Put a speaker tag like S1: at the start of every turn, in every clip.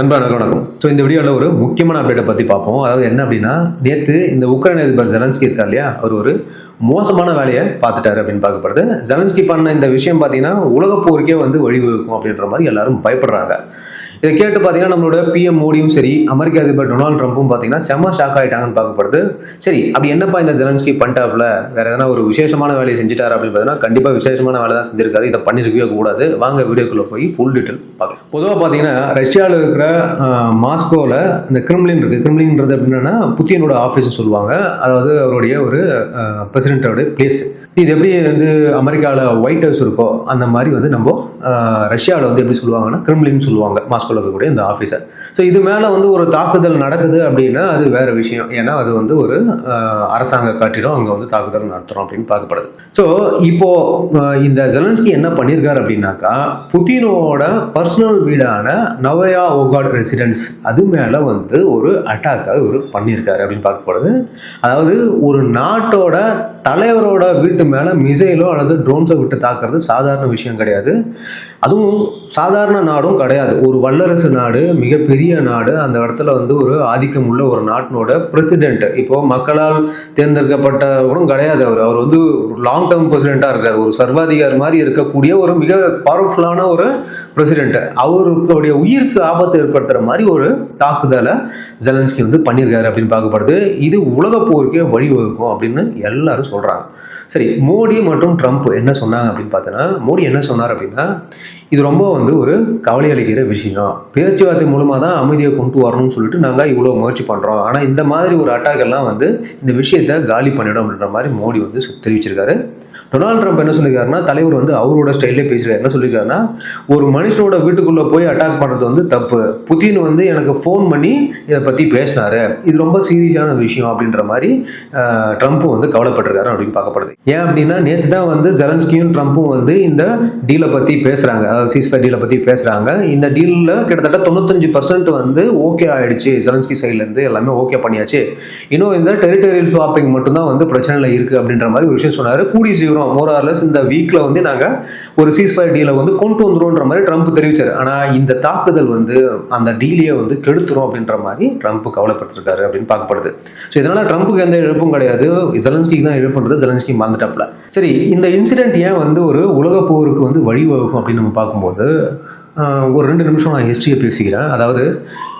S1: நண்பா வணக்கம். ஸோ இந்த வீடியோவில் ஒரு முக்கியமான அப்டேட்டை பற்றி பார்ப்போம். அதாவது என்ன அப்படின்னா நேற்று இந்த உக்ரைன் அதிபர் ஜெலன்ஸ்கி இருக்கார் இல்லையா? அவர் ஒரு மோசமான வேலையை பார்த்துட்டாரு அப்படின்னு பார்க்கப்படுது. ஜெலன்ஸ்கி பண்ண இந்த விஷயம் பார்த்தீங்கன்னா உலகப்போருக்கே வந்து வழிவகுக்கும் அப்படின்ற மாதிரி எல்லாரும் பயப்படுறாங்க. இதை கேட்டு பார்த்தீங்கன்னா நம்மளோட பிஎம் மோடியும் சரி அமெரிக்க அதிபர் டொனால்ட் ட்ரம்ப்பும் பார்த்தீங்கன்னா செம்ம ஷாக் ஆகிட்டாங்கன்னு பார்க்கப்படுது. சரி அப்படி என்னப்பா இந்த ஜெலன்ஸ்கி பண்ணிட்டாப்ல வேற எதனா ஒரு விசேஷமான வேலையை செஞ்சுட்டாரு அப்படின்னு பார்த்தீங்கன்னா கண்டிப்பாக விசேஷமான வேலை தான் செஞ்சிருக்காரு. இதை பண்ணிருக்கவே கூடாது. வாங்க வீடியோக்குள்ளே போய் ஃபுல் டீட்டெயில் பார்க்கலாம். பொதுவாக பார்த்தீங்கன்னா ரஷ்யாவில் இருக்கிற மாஸ்கோவில் இந்த கிரிம்லின் இருக்குது கிரிம்லின்றது அப்படின்னா புத்தியனோட ஆஃபீஸ்னு சொல்லுவாங்க. அதாவது அவருடைய ஒரு பிரசிடென்ட்டோட பிளேஸ் இது எப்படி வந்து அமெரிக்காவில் ஒயிட் ஹவுஸ் இருக்கோ அந்த மாதிரி வந்து நம்ம ரஷ்யாவில் வந்து எப்படி சொல்லுவாங்கன்னா கிரிம்லின்னு சொல்லுவாங்க மாஸ்கோ இருக்கக்கூடிய இந்த ஆஃபீஸர் ஸோ இது மேலே வந்து ஒரு தாக்குதல் நடக்குது அப்படின்னா அது வேறு விஷயம். ஏன்னா அது வந்து ஒரு அரசாங்க கட்டிடம் அங்கே வந்து தாக்குதல் நடத்துகிறோம் அப்படின்னு பார்க்கப்படுது. ஸோ இப்போது இந்த ஜெலன்ஸ்கி என்ன பண்ணியிருக்காரு அப்படின்னாக்கா புட்டினோட பர்சனல் வீடான நவயா ஓகாட் ரெசிடென்ஸ் அது மேலே வந்து ஒரு அட்டாக்காக இவர் பண்ணியிருக்காரு அப்படின்னு பார்க்கப்படுது. அதாவது ஒரு நாட்டோட தலைவரோட வீட்டு மேலே மிசைலோ அல்லது ட்ரோன்ஸோ விட்டு தாக்குறது சாதாரண விஷயம் கிடையாது. அதுவும் சாதாரண நாடும் கிடையாது. ஒரு வல்லரசு நாடு மிகப்பெரிய நாடு அந்த இடத்துல வந்து ஒரு ஆதிக்கம் உள்ள ஒரு நாட்டினோட பிரசிடென்ட் இப்போ மக்களால் தேர்ந்தெடுக்கப்பட்டவரும் கிடையாது அவர். அவர் வந்து லாங் டேர்ம் பிரசிடெண்ட்டாக இருக்கார். ஒரு சர்வாதிகாரி மாதிரி இருக்கக்கூடிய ஒரு மிக பவர்ஃபுல்லான ஒரு பிரசிடென்ட் அவருடைய உயிருக்கு ஆபத்து ஏற்படுத்துகிற மாதிரி ஒரு தாக்குதலை ஜெலன்ஸ்கி வந்து பண்ணியிருக்காரு அப்படின்னு பார்க்கப்படுது. இது உலக போருக்கே வழிவகுக்கும் அப்படின்னு எல்லாரும் சொல்கிறாங்க சரி மோடி மற்றும் ட்ரம்ப் என்ன சொன்னாங்க அப்படின்னு பார்த்தோன்னா மோடி என்ன சொன்னார் அப்படின்னா இது ரொம்ப வந்து ஒரு கவலை அளிக்கிற விஷயம் பேச்சுவார்த்தை மூலமாக தான் அமைதியை கொண்டு வரணும்னு சொல்லிட்டு நாங்கள் இவ்வளோ முயற்சி பண்ணுறோம் ஆனால் இந்த மாதிரி ஒரு அட்டாக் எல்லாம் வந்து இந்த விஷயத்தை காலி பண்ணிடும் அப்படின்ற மாதிரி மோடி வந்து தெரிவிச்சிருக்காரு. டொனால்ட் ட்ரம்ப் என்ன சொல்லியிருக்காருன்னா தலைவர் வந்து அவரோட ஸ்டைல்லே பேசுகிறார் என்ன சொல்லியிருக்காருன்னா ஒரு மனுஷனோட வீட்டுக்குள்ளே போய் அட்டாக் பண்ணுறது வந்து தப்பு. புதின் வந்து எனக்கு ஃபோன் பண்ணி இதை பற்றி பேசினாரு. இது ரொம்ப சீரியஸான விஷயம் அப்படின்ற மாதிரி அஹ், ட்ரம்ப்பும் வந்து கவலைப்பட்டிருக்காரு அப்படின்னு பார்க்கப்படுது. ஏன் அப்படின்னா நேற்று தான் வந்து ஜெலன்ஸ்கியும் ட்ரம்ப்பும் வந்து இந்த டீலை பற்றி பேசுகிறாங்க அதாவது சீஸ்ஃபை டீலை பற்றி பேசுகிறாங்க இந்த டீலில் கிட்டத்தட்ட தொண்ணூத்தஞ்சு பர்சன்ட் வந்து ஓகே ஆயிடுச்சு. ஜெலன்ஸ்கி சைட்லேருந்து எல்லாமே ஓகே பண்ணியாச்சு. இன்னும் இந்த டெரிட்டரியல் ஸ்வாப்பிங் மட்டும்தான் வந்து பிரச்சனையில் இருக்குது அப்படின்ற மாதிரி ஒரு விஷயம் சொன்னார். கூடிய சீக்கிரம் மோர் ஆர்லஸ் இந்த வீக்கில் வந்து நாங்கள் ஒரு சீஸ்ஃபயர் டீலை வந்து கொண்டு வந்துடும்ன்ற மாதிரி ட்ரம்ப் தெரிவிச்சார். ஆனால் இந்த தாக்குதல் வந்து அந்த டீலையே வந்து கெடுத்துரும் அப்படின்ற மாதிரி ட்ரம்ப் கவலைப்பட்டிருக்காரு அப்படின்னு பார்க்கப்படுது. ஸோ இதனால் ட்ரம்ப்புக்கு எந்த இழப்பும் கிடையாது. ஜெலன்ஸ்கிக்கு தான் இழப்புன்றது ஜெலன்ஸ்கி மறந்துட்டாப்ல சரி இந்த இன்சிடென்ட் ஏன் வந்து ஒரு உலக போருக்கு வந்து வழிவகுக்கும் அப்படின்னு நம்ம பார்க்கும்போது ஒரு ரெண்டு நிமிஷம் நான் ஹிஸ்ட்ரியை பேசிக்கிறேன். அதாவது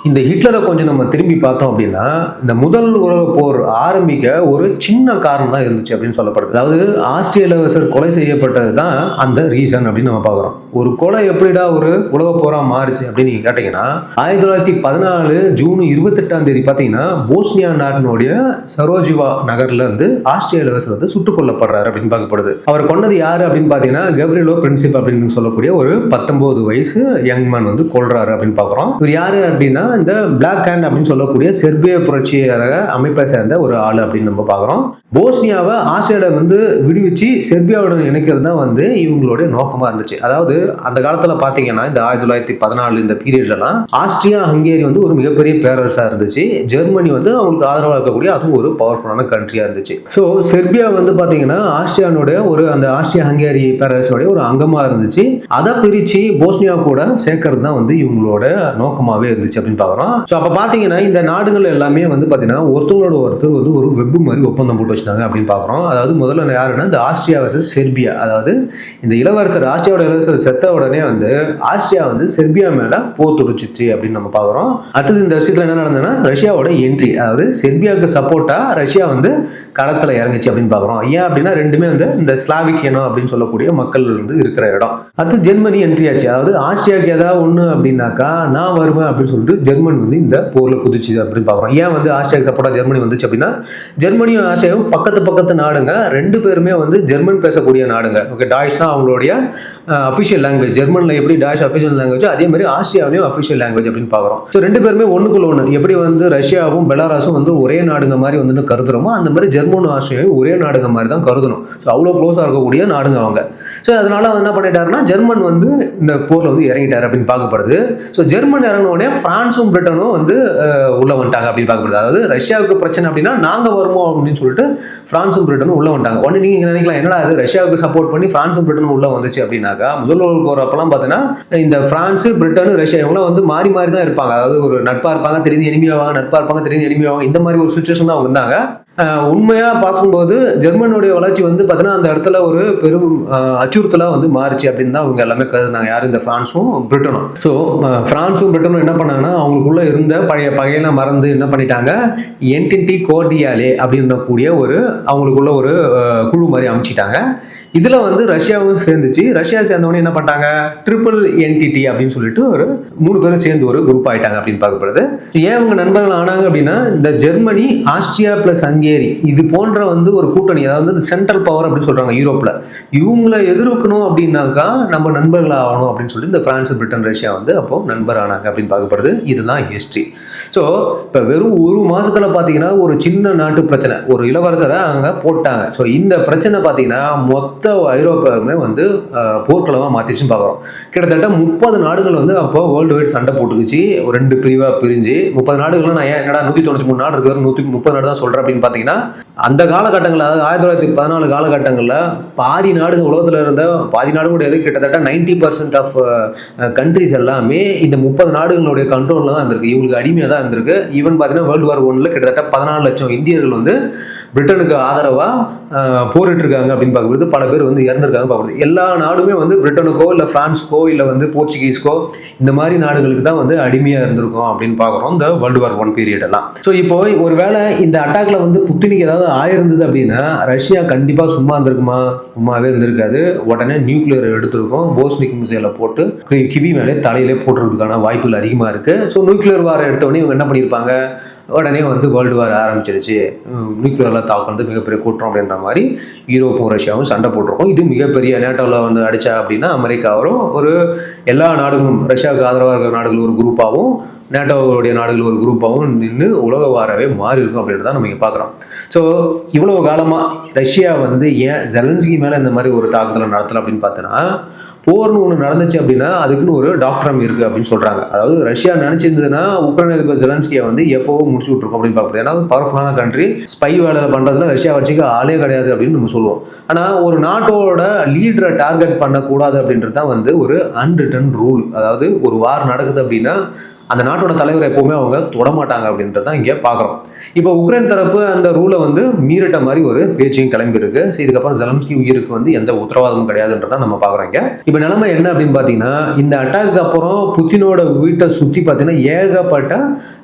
S1: இந்த ஹிட்லரை கொஞ்சம் நம்ம திரும்பி பார்த்தோம் அப்படின்னா இந்த முதல் உலக போர் ஆரம்பிக்க ஒரு சின்ன காரணம் தான் இருந்துச்சு அப்படின்னு சொல்லப்படுது. அதாவது ஆஸ்திரிய இளவரசர் கொலை செய்யப்பட்டது தான் அந்த ரீசன் அப்படின்னு நம்ம பார்க்குறோம். ஒரு கொலை எப்படிடா ஒரு உலக போரா மாறுச்சு அப்படின்னு நீங்கள் கேட்டிங்கன்னா ஆயிரத்தி தொள்ளாயிரத்தி பதினாலு ஜூன் இருபத்தெட்டாம் தேதி பார்த்தீங்கன்னா போஸ்னியா நாட்டினுடைய சரோஜிவா நகர்ல இருந்து ஆஸ்திரிய இளவரசர் வந்து சுட்டுக் கொல்லப்படுறாரு அப்படின்னு பார்க்கப்படுது. அவர் கொண்டது யாரு அப்படின்னு பார்த்தீங்கன்னா கெவ்ரிலோ பிரின்சிப் அப்படின்னு சொல்லக்கூடிய ஒரு பத்தொன்பது வயசு யங் மேன் வந்து கொள்றாரு அப்படின்னு பார்க்குறோம். இவர் யாரு அப்படின்னா இந்த பிளாக் ஹேண்ட் அப்படின்னு சொல்லக்கூடிய செர்பிய புரட்சியர அமைப்பை சேர்ந்த ஒரு ஆள் அப்படின்னு நம்ம பார்க்குறோம். போஸ்னியாவை ஆஸ்திரேலியா வந்து விடுவிச்சு செர்பியாவுடன் இணைக்கிறது தான் வந்து இவங்களுடைய நோக்கமாக இருந்துச்சு. அதாவது அந்த காலத்தில் பார்த்தீங்கன்னா இந்த ஆயிரத்தி தொள்ளாயிரத்தி பதினாலு இந்த பீரியட்லலாம் ஆஸ்திரியா ஹங்கேரி வந்து ஒரு மிகப்பெரிய பேரரசாக இருந்துச்சு. ஜெர்மனி வந்து அவங்களுக்கு ஆதரவாக இருக்கக்கூடிய அதுவும் ஒரு பவர்ஃபுல்லான கண்ட்ரியாக இருந்துச்சு. ஸோ செர்பியா வந்து பார்த்தீங்கன்னா ஆஸ்திரியானுடைய ஒரு அந்த ஆஸ்திரியா ஹங்கேரி பேரரசோடைய ஒரு அங்கமாக இருந்துச்சு. அதை பிரித்து போஸ்னியா கூட சேர்க்கறது தான் வந்து இவங்களோட நோக்கமாகவே இருந்துச்சு அப்படின்னு பார்க்குறோம் ஸோ அப்போ பார்த்தீங்கன்னா இந்த நாடுகள் எல்லாமே வந்து பார்த்தீங்கன்னா ஒருத்தவங்களோட ஒருத்தர் வந்து ஒரு வெப் மாதிரி ஒப்பந்தம் போட்டு வச்சிருந்தாங்க அப்படின்னு பார்க்குறோம் அதாவது முதல்ல யாருன்னா இந்த ஆஸ்திரியா வர்சஸ் செர்பியா. அதாவது இந்த இளவரசர் ஆஸ்திரியாவோட இளவரசர் செத்த உடனே வந்து ஆஸ்திரியா வந்து செர்பியா மேலே போர் தொடுச்சிச்சு அப்படின்னு நம்ம பார்க்குறோம் அடுத்தது இந்த விஷயத்தில் என்ன நடந்ததுன்னா ரஷ்யாவோட என்ட்ரி அதாவது செர்பியாவுக்கு சப்போர்ட்டாக ரஷ்யா வந்து களத்தில் இறங்குச்சு அப்படின்னு பார்க்குறோம் ஏன் அப்படின்னா ரெண்டுமே வந்து இந்த ஸ்லாவிக் இனம் அப்படின்னு சொல்லக்கூடிய மக்கள் வந்து இருக்கிற இடம். அடுத்து ஜெர்மனி என்ட்ரி ஆச்சு. அதாவது ஆஸ்திரியாவுக்கு ஏதாவது ஒன்று அப்படின்னாக்கா நான் வருவேன் அப்படின்னு சொல்லிட்டு ஜெர்மன் வந்து இந்த போரில் குதிச்சு அப்படின்னு பார்க்குறோம். ஏன் வந்து ஆஸ்திரேலியா சப்போர்ட்டாக ஜெர்மனி வந்துச்சு அப்படின்னா ஜெர்மனியும் ஆஸ்திரேலியாவும் பக்கத்து பக்கத்து நாடுங்க. ரெண்டு பேருமே வந்து ஜெர்மன் பேசக்கூடிய நாடுங்க. ஓகே டாய்ஸ் தான் அவங்களுடைய அஃபிஷியல் லாங்குவேஜ் ஜெர்மனில் எப்படி டாய்ஸ் அஃபிஷியல் லாங்குவேஜ் அதே மாதிரி ஆஸ்திரியாவிலையும் அஃபிஷியல் லாங்குவேஜ் அப்படின்னு பார்க்குறோம். ஸோ ரெண்டு பேருமே ஒன்றுக்குள்ள ஒன்று எப்படி வந்து ரஷ்யாவும் பெலாராஸும் வந்து ஒரே நாடுங்க மாதிரி வந்து கருதுறோமோ அந்த மாதிரி ஜெர்மனும் ஆஸ்திரியாவும் ஒரே நாடுங்க மாதிரி தான் கருதணும். ஸோ அவ்வளோ க்ளோஸாக இருக்கக்கூடிய நாடுங்க அவங்க. ஸோ அதனால வந்து என்ன பண்ணிட்டாருன்னா ஜெர்மன் வந்து இந்த போரில் வந்து இறங்கிட்டார் அப்படின்னு பார்க்கப்படுது. ஸோ ஜெர்மன் இறங்கின உடனே ஃப்ரான்ஸ் பிரான்ஸும் பிரிட்டனும் வந்து உள்ள வந்துட்டாங்க அப்படின்னு பார்க்கப்படுது அதாவது ரஷ்யாவுக்கு பிரச்சனை அப்படின்னா நாங்க வருவோம் அப்படின்னு சொல்லிட்டு பிரான்ஸும் பிரிட்டனும் உள்ள வந்துட்டாங்க. உடனே நீங்க நினைக்கலாம் என்னடா அது ரஷ்யாவுக்கு சப்போர்ட் பண்ணி பிரான்ஸும் பிரிட்டனும் உள்ள வந்துச்சு அப்படின்னாக்கா முதல் உலக போகிறப்பெல்லாம் பார்த்தீங்கன்னா இந்த பிரான்ஸ் பிரிட்டனு ரஷ்யா இவங்களாம் வந்து மாறி மாறி தான் இருப்பாங்க. அதாவது ஒரு நட்பாக இருப்பாங்க திடீர்னு எனிமியாவாங்க நட்பாக இருப்பாங்க திடீர்னு எனிமியாவாங்க இந்த மாதிரி ஒரு சுச்சுவேஷன் தான் அவங்க இருந்தாங்க. உண்மையாக பார்க்கும்போது ஜெர்மனுடைய வளர்ச்சி வந்து பார்த்தீங்கன்னா அந்த இடத்துல ஒரு பெரும் அச்சுறுத்தலாக வந்து மாறுச்சு அப்படின்னு தான் அவங்க எல்லாமே கருதுனாங்க. யார்? இந்த ஃப்ரான்ஸும் பிரிட்டனும். ஸோ பிரான்ஸும் பிரிட்டனும் என்ன பண்ணாங்கன்னா அவங்களுக்குள்ள இருந்த பழைய பகையெல்லாம் மறந்து என்ன பண்ணிட்டாங்க? என்டின்டி கோர்டியாலே அப்படின்னு கூடிய ஒரு அவங்களுக்குள்ள ஒரு குழு மாதிரி அமைச்சிட்டாங்க. இதில் வந்து ரஷ்யாவும் சேர்ந்துச்சு. ரஷ்யா சேர்ந்தவொடனே என்ன பண்ணிட்டாங்க? ட்ரிபிள் என்டிடி அப்படின்னு சொல்லிட்டு ஒரு மூணு பேரும் சேர்ந்து ஒரு குரூப் ஆயிட்டாங்க அப்படின்னு பார்க்கப்படுது. ஏன் இவங்க நண்பர்கள் ஆனாங்க அப்படின்னா இந்த ஜெர்மனி ஆஸ்திரியா பிளஸ் ஹங்கேரி இது போன்ற வந்து ஒரு கூட்டணி அதாவது இந்த சென்ட்ரல் பவர் அப்படின்னு சொல்றாங்க யூரோப்ல. இவங்களை எதிர்க்கணும் அப்படின்னாக்கா நம்ம நண்பர்கள் ஆகணும் அப்படின்னு சொல்லிட்டு இந்த பிரான்ஸ் பிரிட்டன் ரஷ்யா வந்து அப்போ நண்பர் ஆனாங்க அப்படின்னு பார்க்கப்படுது. இதுதான் ஹிஸ்ட்ரி ஸோ இப்போ வெறும் ஒரு மாசத்துல பார்த்தீங்கன்னா ஒரு சின்ன நாட்டு பிரச்சனை. ஒரு இளவரசரை அங்கே போட்டாங்க. ஸோ இந்த பிரச்சனை பார்த்தீங்கன்னா மொத்த மொத்த ஐரோப்பாவுமே வந்து போர்க்களமாக மாற்றிச்சுன்னு பார்க்குறோம் கிட்டத்தட்ட முப்பது நாடுகள் வந்து அப்போ வேர்ல்டு வைட் சண்டை போட்டுக்குச்சு. ஒரு ரெண்டு பிரிவாக பிரிஞ்சு முப்பது நாடுகள் நான் ஏன் என்னடா நூற்றி தொண்ணூற்றி மூணு நாடு இருக்கிற நூற்றி முப்பது நாடு தான் சொல்கிறேன் அப்படின்னு பார்த்தீங்கன்னா அந்த காலகட்டங்களில் அதாவது ஆயிரத்தி தொள்ளாயிரத்தி பதினாலு காலகட்டங்களில் பாதி நாடுகள் உலகத்தில் இருந்த பாதி நாடு கிடையாது கிட்டத்தட்ட நைன்டி பர்சன்ட் ஆஃப் கண்ட்ரிஸ் எல்லாமே இந்த முப்பது நாடுகளுடைய கண்ட்ரோலில் தான் இருந்திருக்கு. இவங்களுக்கு அடிமையாக தான் இருந்திருக்கு. ஈவன் பார்த்தீங்கன்னா வேர்ல்டு வார் ஒன்ல கிட்டத்தட்ட பதினாலு லட்சம் இந்தியர்கள் வந்து பிரிட்டனுக்கு ஆதரவாக போரிட்டுருக்காங்க அப்படின்னு பார்க்கும்போது பல பேர் வந்து இறந்துருக்காங்க பார்க்குறது எல்லா நாடுமே வந்து பிரிட்டனுக்கோ இல்லை ஃப்ரான்ஸ்க்கோ இல்லை வந்து போர்ச்சுகீஸ்க்கோ இந்த மாதிரி நாடுகளுக்கு தான் வந்து அடிமையாக இருந்திருக்கும் அப்படின்னு பார்க்குறோம் இந்த வேர்ல்டு வார் ஒன் பீரியட் எல்லாம். ஸோ இப்போ ஒருவேளை இந்த அட்டாக்ல வந்து புட்டினிக்கு ஏதாவது ஆயிருந்தது அப்படின்னா ரஷ்யா கண்டிப்பாக சும்மா இருந்திருக்குமா? சும்மாவே இருந்திருக்காது. உடனே நியூக்ளியர் எடுத்திருக்கும். போஸ்னிக் மிசைலை போட்டு கிவி மேலே தலையிலே போட்டுறதுக்கான வாய்ப்புகள் அதிகமாக இருக்கு. ஸோ நியூக்ளியர் வார எடுத்தோடனே இவங்க என்ன பண்ணியிருப்பாங்க? உடனே வந்து வேர்ல்டு வார் ஆரம்பிச்சிருச்சு. நியூக்ளியர்லாம் தாக்குறது மிகப்பெரிய கூட்டம் அப்படின்ற மாதிரி யூரோப்பும் ரஷ்யாவும் சண்டை போட்டிருக்கோம். இது மிகப்பெரிய நேட்டோவில் வந்து அடிச்சா அப்படின்னா அமெரிக்காவும் ஒரு எல்லா நாடுகளும் ரஷ்யாவுக்கு ஆதரவாக இருக்கிற நாடுகள் ஒரு குரூப்பாகவும் நேட்டோவுடைய நாடுகள் ஒரு குரூப்பாகவும் நின்று உலக வாரவே மாறி இருக்கும் அப்படின்னு தான் நம்ம இங்கே பார்க்குறோம் ஸோ இவ்வளோ காலமாக ரஷ்யா வந்து ஏன் ஜெலன்ஸ்கி மேலே இந்த மாதிரி ஒரு தாக்குதலை நடத்தலை அப்படின்னு பார்த்தோன்னா போர்னு ஒன்று நடந்துச்சு அப்படின்னா அதுக்குன்னு ஒரு டாக்டரம் இருக்குது அப்படின்னு சொல்கிறாங்க அதாவது ரஷ்யா நினச்சிருந்ததுன்னா உக்ரைன் அதிபர் ஜெலன்ஸ்கியை வந்து எப்போவோ முடிச்சு விட்ருக்கோம் அப்படின்னு பார்க்குறது ஏன்னா பவர்ஃபுல்லான கண்ட்ரி ஸ்பை வேலை பண்ணுறதுல ரஷ்யா வச்சுக்க ஆளே கிடையாது அப்படின்னு நம்ம சொல்லுவோம். ஆனால் ஒரு நாட்டோட லீடரை டார்கெட் பண்ணக்கூடாது அப்படின்றது தான் வந்து ஒரு அன்ரிட்டன் ரூல் அதாவது ஒரு வார் நடக்குது அப்படின்னா அந்த நாட்டோட தலைவர் எப்பவுமே அவங்க தொடமாட்டாங்க அப்படின்றத தான் இங்கே பார்க்குறோம் இப்போ உக்ரைன் தரப்பு அந்த ரூலை வந்து மீறிட்ட மாதிரி ஒரு பேச்சையும் கிளம்பியிருக்கு. ஸோ இதுக்கப்புறம் ஜெலன்ஸ்கி உயிருக்கு வந்து எந்த உத்தரவாதமும் கிடையாதுன்றதான் நம்ம பார்க்குறோம் இங்கே. இப்போ நிலைமை என்ன அப்படின்னு பார்த்தீங்கன்னா இந்த அட்டாக்கு அப்புறம் புத்தினோட வீட்டை சுற்றி பார்த்தீங்கன்னா ஏகப்பட்ட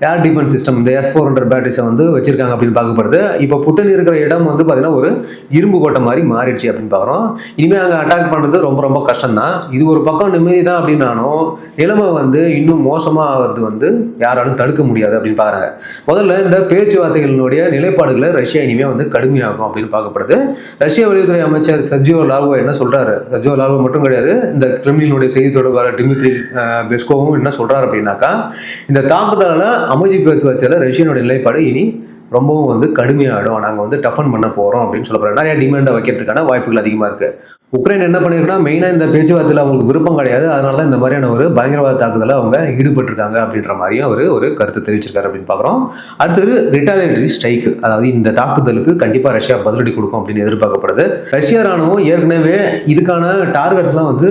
S1: ஏர் டிஃபென்ஸ் சிஸ்டம் இந்த எஸ் ஃபோர் ஹண்ட்ரட் பேட்டரிஸை வந்து வச்சிருக்காங்க அப்படின்னு பார்க்கப்படுது. இப்போ புத்தன் இருக்கிற இடம் வந்து பார்த்தீங்கன்னா ஒரு இரும்பு கோட்டை மாதிரி மாறிடுச்சு அப்படின்னு பார்க்குறோம் இனிமேல் அங்கே அட்டாக் பண்ணுறது ரொம்ப ரொம்ப கஷ்டம் தான் இது ஒரு பக்கம் நிம்மதி தான் அப்படின்னாலும் நிலைமை வந்து இன்னும் மோசமாக போகிறது வந்து யாராலும் தடுக்க முடியாது அப்படின்னு பாருங்க முதல்ல இந்த பேச்சுவார்த்தைகளினுடைய நிலைப்பாடுகளை ரஷ்யா இனிமேல் வந்து கடுமையாகும் அப்படின்னு பார்க்கப்படுது. ரஷ்ய வெளியுறவுத்துறை அமைச்சர் சர்ஜியோ லார்வோ என்ன சொல்றாரு? சர்ஜியோ லார்வோ மட்டும் கிடையாது இந்த கிரெம்லினுடைய செய்தி தொடர்பாளர் டிமித்ரி பெஸ்கோவும் என்ன சொல்றாரு அப்படின்னாக்கா இந்த தாக்குதலால் அமைதி பேச்சுவார்த்தையில் ரஷ்யனுடைய நிலைப்பாடு இனி ரொம்பவும் வந்து கடுமையாகிடும் நாங்கள் வந்து டஃபன் பண்ண போகிறோம் அப்படின்னு சொல்ல போகிறோம் நிறைய டிமாண்டை வைக்கிறதுக்கான வாய்ப்புகள் அதிகமாக இருக்குது உக்ரைன் என்ன பண்ணியிருக்குன்னா மெயினாக இந்த பேச்சுவார்த்தையில் அவங்களுக்கு விருப்பம் கிடையாது. அதனால தான் இந்த மாதிரியான ஒரு பயங்கரவாத தாக்குதலில் அவங்க ஈடுபட்டிருக்காங்க அப்படின்ற மாதிரியும் அவர் ஒரு கருத்து தெரிவிச்சிருக்காரு அப்படின்னு பார்க்குறோம். அடுத்தது ரிட்டாலியேட்டரி ஸ்ட்ரைக் அதாவது இந்த தாக்குதலுக்கு கண்டிப்பாக ரஷ்யா பதிலடி கொடுக்கும் அப்படின்னு எதிர்பார்க்கப்படுது. ரஷ்யா ராணுவம் ஏற்கனவே இதுக்கான டார்கெட்ஸ்லாம் வந்து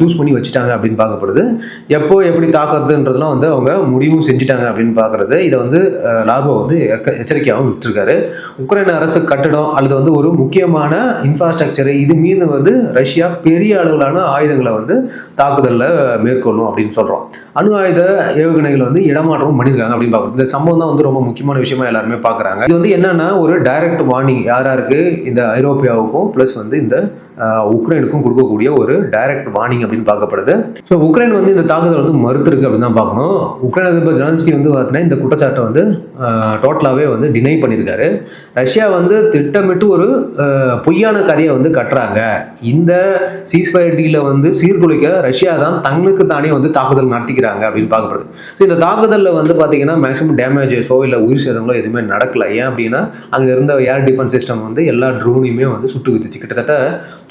S1: சூஸ் பண்ணி வச்சுட்டாங்க அப்படின்னு பார்க்கப்படுது. எப்போ எப்படி தாக்குறதுன்றதுலாம் வந்து அவங்க முடிவும் செஞ்சுட்டாங்க அப்படின்னு பார்க்குறது. இதை வந்து லாபம் வந்து எச்சரிக்கையாகவும் விட்டுருக்காரு. உக்ரைன் அரசு கட்டடம் அல்லது வந்து ஒரு முக்கியமான இன்ஃப்ராஸ்ட்ரக்சர் இது மீது வந்து ரஷ்யா பெரிய அளவிலான ஆயுதங்களை வந்து தாக்குதலில் மேற்கொள்ளும் அப்படின்னு சொல்கிறோம் அணு ஆயுத ஏவுகணைகள் வந்து இடமாற்றம் பண்ணியிருக்காங்க அப்படின்னு பார்க்குறோம். இந்த சம்பவம் தான் வந்து ரொம்ப முக்கியமான விஷயமா எல்லாருமே பார்க்குறாங்க. இது வந்து என்னன்னா ஒரு டைரக்ட் வார்னிங் யார் யாருக்கு? இந்த ஐரோப்பியாவுக்கும் ப்ளஸ் வந்து இந்த உக்ரைனுக்கும் கொடுக்கக்கூடிய ஒரு டைரக்ட் வார்னிங் அப்படின்னு பார்க்கப்படுது. ஸோ உக்ரைன் வந்து இந்த தாக்குதல் வந்து மறுத்திருக்கு அப்படின்னு தான் பார்க்கணும். உக்ரைன் அதிபர் ஜெலன்ஸ்கி வந்து பார்த்தீங்கன்னா இந்த குற்றச்சாட்டை வந்து டோட்டலாகவே வந்து டினை பண்ணியிருக்காரு. ரஷ்யா வந்து திட்டமிட்டு ஒரு பொய்யான கதையை வந்து கட்டுறாங்க. இந்த சீஸ்ஃபயர் டீலை வந்து சீர்குலைக்க ரஷ்யா தான் தங்களுக்கு தானே வந்து தாக்குதல் நடத்திக்கிறாங்க அப்படின்னு பார்க்கப்படுது. ஸோ இந்த தாக்குதலில் வந்து பார்த்தீங்கன்னா மேக்ஸிமம் டேமேஜஸோ இல்லை உயிர் சேதங்களோ எதுவுமே நடக்கல. ஏன் அப்படின்னா அங்கே இருந்த ஏர் டிஃபென்ஸ் சிஸ்டம் வந்து எல்லா ட்ரோனையுமே வந்து சுட்டு வித்துச்சு. கிட்டத்தட்ட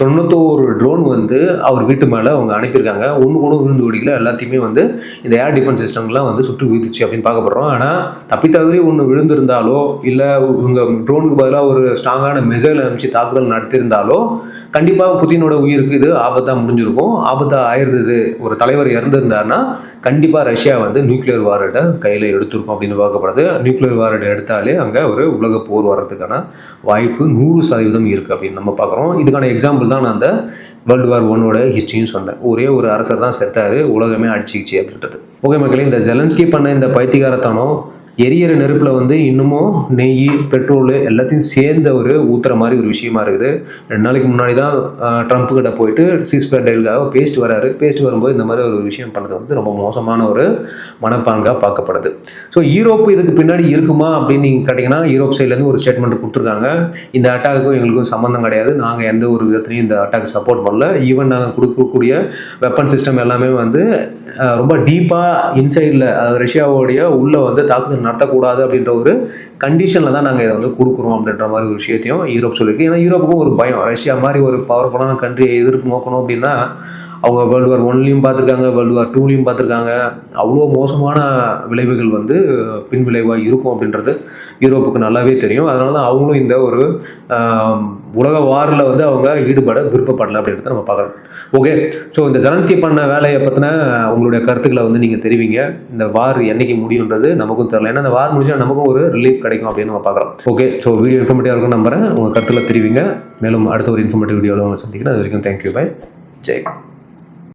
S1: தொண்ணூத்தோரு ட்ரோன் வந்து அவர் வீட்டு மேலே அவங்க அனுப்பியிருக்காங்க. ஒன்று கூட விழுந்து ஓடிக்கல. எல்லாத்தையுமே வந்து இந்த ஏர் டிஃபென்ஸ் சிஸ்டம்லாம் வந்து சுட்டு வீழ்த்துச்சு அப்படின்னு பார்க்க போகிறோம் ஆனால் தப்பி தவறி ஒன்று விழுந்திருந்தாலோ இல்லை இவங்க ட்ரோனுக்கு பதிலாக ஒரு ஸ்ட்ராங்கான மிசைல் அனுப்பிச்சு தாக்குதல் நடத்தியிருந்தாலோ கண்டிப்பாக புதினோட உயிருக்கு இது ஆபத்தாக முடிஞ்சிருக்கும். ஆபத்தாக ஆயிருந்தது ஒரு தலைவர் இறந்துருந்தாருன்னா கண்டிப்பாக ரஷ்யா வந்து நியூக்ளியர் வாரட்டை கையில் எடுத்திருக்கும் அப்படின்னு பார்க்கப்படுது. நியூக்ளியர் வாரட்டை எடுத்தாலே அங்கே ஒரு உலக போர் வர்றதுக்கான வாய்ப்பு நூறு சதவீதம் இருக்குது அப்படின்னு நம்ம பார்க்குறோம். இதுக்கான எக்ஸாம்பிள் தான் நான் அந்த வேர்ல்டு வார் ஒன்னோட ஹிஸ்ட்ரியும் சொன்னேன். ஒரே ஒரு அரசர் தான் செத்தாரு உலகமே அடிச்சிக்கிச்சு அப்படின்றது. ஓகே மக்களே இந்த ஜெலன்ஸ்கி பண்ண இந்த பைத்திகாரத்தனம் எரியற நெருப்பில் வந்து இன்னமும் நெய் பெட்ரோல் எல்லாத்தையும் சேர்ந்த ஒரு ஊத்துற மாதிரி ஒரு விஷயமா இருக்குது. ரெண்டு நாளைக்கு முன்னாடி தான் ட்ரம்ப் கிட்ட போயிட்டு சீஸ்பேர் டெயிலுக்காக பேஸ்ட் வராரு. பேஸ்ட் வரும்போது இந்த மாதிரி ஒரு விஷயம் பண்ணது வந்து ரொம்ப மோசமான ஒரு மனப்பாங்காக பார்க்கப்படுது. ஸோ யூரோப் இதுக்கு பின்னாடி இருக்குமா அப்படின்னு நீங்கள் கேட்டிங்கன்னா யூரோப் சைட்லேருந்து ஒரு ஸ்டேட்மெண்ட் கொடுத்துருக்காங்க. இந்த அட்டாக்கும் எங்களுக்கும் சம்மந்தம் கிடையாது. நாங்கள் எந்த ஒரு விதத்துலையும் இந்த அட்டாக் சப்போர்ட் பண்ணல. ஈவன் நாங்கள் கொடுக்கக்கூடிய வெப்பன் சிஸ்டம் எல்லாமே வந்து ரொம்ப டீப்பாக இன்சைடில் அதாவது ரஷ்யாவோடைய உள்ளே வந்து தாக்குதல் நடத்தக்கூடாது அப்படின்ற ஒரு கண்டிஷனில் தான் நாங்கள் இதை வந்து கொடுக்குறோம் அப்படின்ற மாதிரி ஒரு விஷயத்தையும் யூரோப் சொல்லியிருக்கு. ஏன்னா யூரோப்புக்கும் ஒரு பயம். ரஷ்யா மாதிரி ஒரு பவர்ஃபுல்லான கண்ட்ரியை எதிர்ப்பு நோக்கணும் அப்படின்னா அவங்க வேர்ல்டு வார் ஒன்லையும் பார்த்துருக்காங்க வேர்ல்டு வார் டூலையும் பார்த்துருக்காங்க. அவ்வளோ மோசமான விளைவுகள் வந்து பின் விளைவாக இருக்கும் அப்படின்றது யூரோப்புக்கு நல்லாவே தெரியும். அதனால தான் அவங்களும் இந்த ஒரு உலக வாரில் வந்து அவங்க ஈடுபட விருப்பப்படலை அப்படின்றத நம்ம பார்க்குறோம். ஓகே ஸோ இந்த ஜலன்ஸ்கி பண்ண வேலையை பற்றின உங்களுடைய கருத்துக்களை வந்து நீங்கள் தெரிவிங்க. இந்த வார் என்னைக்கு முடியுன்றது நமக்கும் தெரியல. ஏன்னா இந்த வார் முடிஞ்சால் நமக்கும் ஒரு ரிலீஃப் கிடைக்கும் அப்படின்னு நம்ம பார்க்குறோம். ஓகே ஸோ வீடியோ இன்ஃபர்மேட்டிவாக இருக்கும் நம்புறேன். உங்கள் கருத்தில் தெரிவிங்க. மேலும் அடுத்த ஒரு இன்ஃபர்மேட்டிவ் வீடியோவில் உங்களை சந்திக்கிறேன். அது வரைக்கும் தேங்க்யூ பை ஜெய்